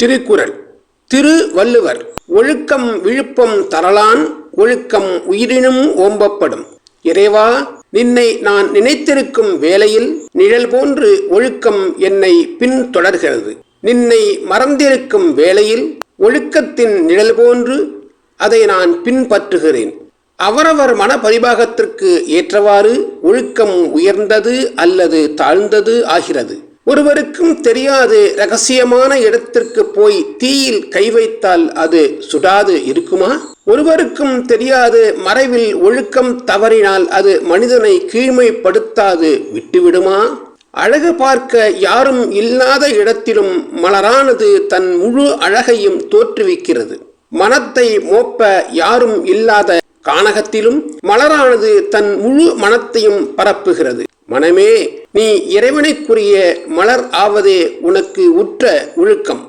திருக்குறள். திரு வள்ளுவர் ஒழுக்கம் விழுப்பம் தரலான் ஒழுக்கம் உயிரினும் ஓம்பப்படும். இறைவா நின்னை நான் நினைத்திருக்கும் வேளையில் நிழல் போன்று ஒழுக்கம் என்னை பின்தொடர்கிறது நின்னை மறந்திருக்கும் வேளையில் ஒழுக்கத்தின் நிழல் போன்று அதை நான் பின்பற்றுகிறேன். அவரவர் மன பரிபாகத்திற்கு ஏற்றவாறு ஒழுக்கம் உயர்ந்தது அல்லது தாழ்ந்தது ஆகிறது. ஒருவருக்கும் தெரியாது ரகசியமான இடத்திற்கு போய் தீயில் கை வைத்தால் அது சுடாது இருக்குமா? ஒருவருக்கும் தெரியாது மறைவில் ஒழுக்கம் தவறினால் அது மனிதனை கீழ்மைப்படுத்தாது விட்டுவிடுமா? அழகு பார்க்க யாரும் இல்லாத இடத்திலும் மலரானது தன் முழு அழகையும் தோற்றுவிக்கிறது. மனத்தை மோப்ப யாரும் இல்லாத கானகத்திலும் மலரானது தன் முழு மனத்தையும் பரப்புகிறது. மனமே நீ இறைவனைக்குரிய மலர் ஆவதே உனக்கு உற்ற ஒழுக்கம்.